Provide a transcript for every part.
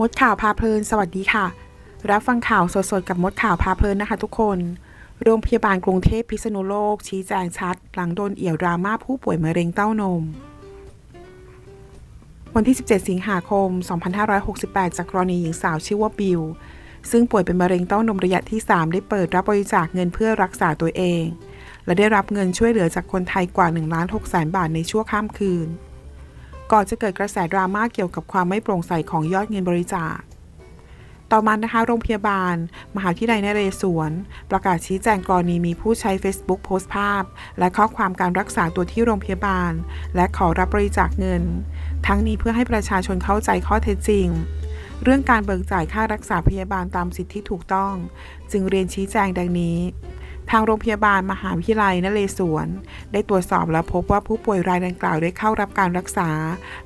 มดข่าวพาเพลิน สวัสดีค่ะ รับฟังข่าวสดๆ กับมดข่าวพาเพลินนะคะทุกคน โรงพยาบาลกรุงเทพพิษณุโลก ชี้แจงชัด หลังโดนเอี่ยวดราม่าผู้ป่วยมะเร็งเต้านม วันที่ 17 สิงหาคม 2568 จากกรณีหญิงสาวชื่อว่าบิวซึ่งป่วยเป็นมะเร็งเต้านมระยะที่ 3 ได้เปิดรับบริจาคเงินเพื่อรักษาตัวเอง และได้รับเงินช่วยเหลือจากคนไทยกว่า1ล้าน6แสนบาทในชั่วข้ามคืน ก่อนจะเกิดกระแสดราม่าเกี่ยวกับความไม่โปร่งใสของยอดเงินบริจาค ต่อมานะคะ โรงพยาบาล มหาวิทยาลัยนเรศวร ประกาศชี้แจงกรณีมีผู้ใช้ Facebook โพสต์ภาพ และข้อความการรักษาตัวที่โรงพยาบาล และขอรับบริจาคเงิน ทั้งนี้เพื่อให้ประชาชนเข้าใจข้อเท็จจริงเรื่องการเบิกจ่ายค่ารักษาพยาบาลตามสิทธิที่ถูกต้อง จึงเรียนชี้แจงดังนี้ ทางโรงพยาบาลมหาวิทยาลัยนเรศวร ได้ตรวจสอบและพบว่าผู้ป่วยรายดังกล่าวได้เข้ารับการรักษา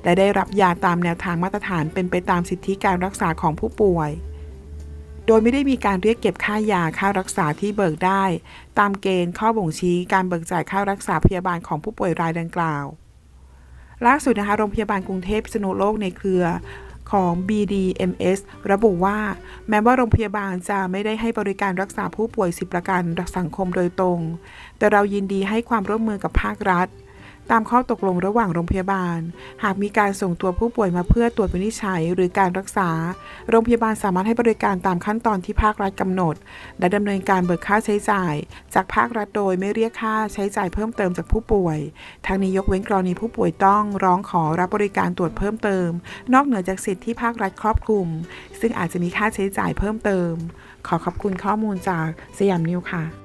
และได้รับยาตามแนวทางมาตรฐานเป็นไปตามสิทธิการรักษาของผู้ป่วย โดยไม่ได้มีการเรียกเก็บค่ายาค่ารักษาที่เบิกได้ ตามเกณฑ์ข้อบ่งชี้การเบิกจ่ายค่ารักษาพยาบาลของผู้ป่วยรายดังกล่าวล่าสุดนะคะ โรงพยาบาลกรุงเทพพิษณุโลกในเครือ ของ BDMS ระบุว่า แม้ว่าโรงพยาบาลจะไม่ได้ให้บริการรักษาผู้ป่วยสิบประกันสังคมโดยตรง แต่เรายินดีให้ความร่วมมือกับภาครัฐ ตามข้อตกลงระหว่างโรงพยาบาล หากมีการส่งตัวผู้ป่วยมาเพื่อตรวจวินิจฉัยหรือการรักษา โรงพยาบาลสามารถให้บริการตามขั้นตอนที่ภาครัฐกำหนด และดำเนินการเบิกค่าใช้จ่าย จากภาครัฐโดยไม่เรียกค่าใช้จ่ายเพิ่มเติมจากผู้ป่วยทางนี้ยกเว้นกรณีผู้ป่วยต้องร้องขอรับบริการตรวจเพิ่มเติม นอกเหนือจากสิทธิที่ภาครัฐครอบคลุม ซึ่งอาจจะมีค่าใช้จ่ายเพิ่มเติม ขอขอบคุณข้อมูลจากสยามนิวค่ะ